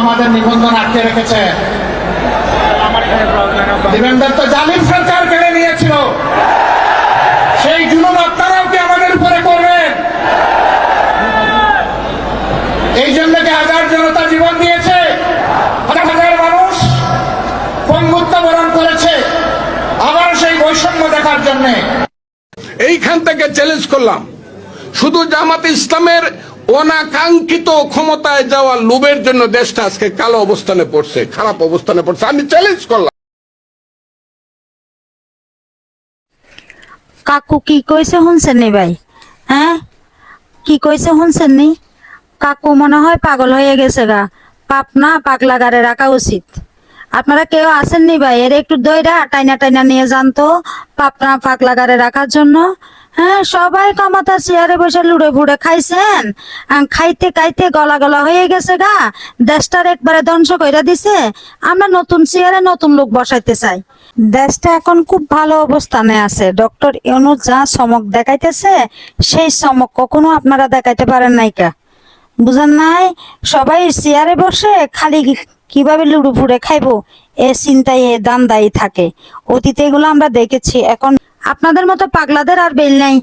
আমাদের নিবন্ধন আটকে রেখেছে? তো জালিম সরকার কেড়ে নিয়েছিল। সেই জুলুম আপনারাও কি আমাদের উপরে করবেন? এই জন্য কি হাজার জনতা জীবন দিয়েছে? হাজার হাজার মানুষ পঙ্গুত্ব বরণ করেছে আবার সেই বৈষম্য দেখার জন্যে। এইখান থেকে চ্যালেঞ্জ করলাম। শুধু জামাত ইসলামের অনাকাঙ্ক্ষিত ক্ষমতায় যাওয়া লোভের জন্য দেশটা আজকে কালো অবস্থানে পড়ছে, খারাপ অবস্থানে পড়ছে। আমি চ্যালেঞ্জ করলাম। কাকু কি কইছে শুনছেন নি ভাই? হ্যাঁ? কি কইছে শুনছেন নি? কাকু মনে হয় পাগল হয়ে গেছে গা। পাপ না পাগলা গারে রাখা উচিত। আপনারা কেউ আসেন নি ভাই? এর একটু দইরা, টাইনা টাইনা নিয়ে যান তো। পাপনা পাগলা গারে রাখার জন্য। হ্যাঁ সবাই কামাতা চেয়ারে বসে লুড়ে ফুড়ে খাইছেন? খাইতে খাইতে গলা গলা হয়ে গেছে গা। দেশটার একবারে ধ্বংস কইরা দিছে। আমরা নতুন চেয়ারে নতুন লোক বসাইতে চাই। দেশটা এখন খুব ভালো অবস্থানে আছে। ডক্টর ইউনুস যা চমক দেখাইতেছে, সেই চমক কখনো আপনারা দেখাইতে পারেন নাইকা বুঝেন নাই? সবাই চেয়ারে বসে খালি কীভাবে লুড়ু ফুড়ে খাইবো? এ চিন্তায়, এ দাম দায়ী থাকে। অতীতে এগুলো আমরা দেখেছি। এখন আপনাদের মতো পাগলাদের আর বেল নাই।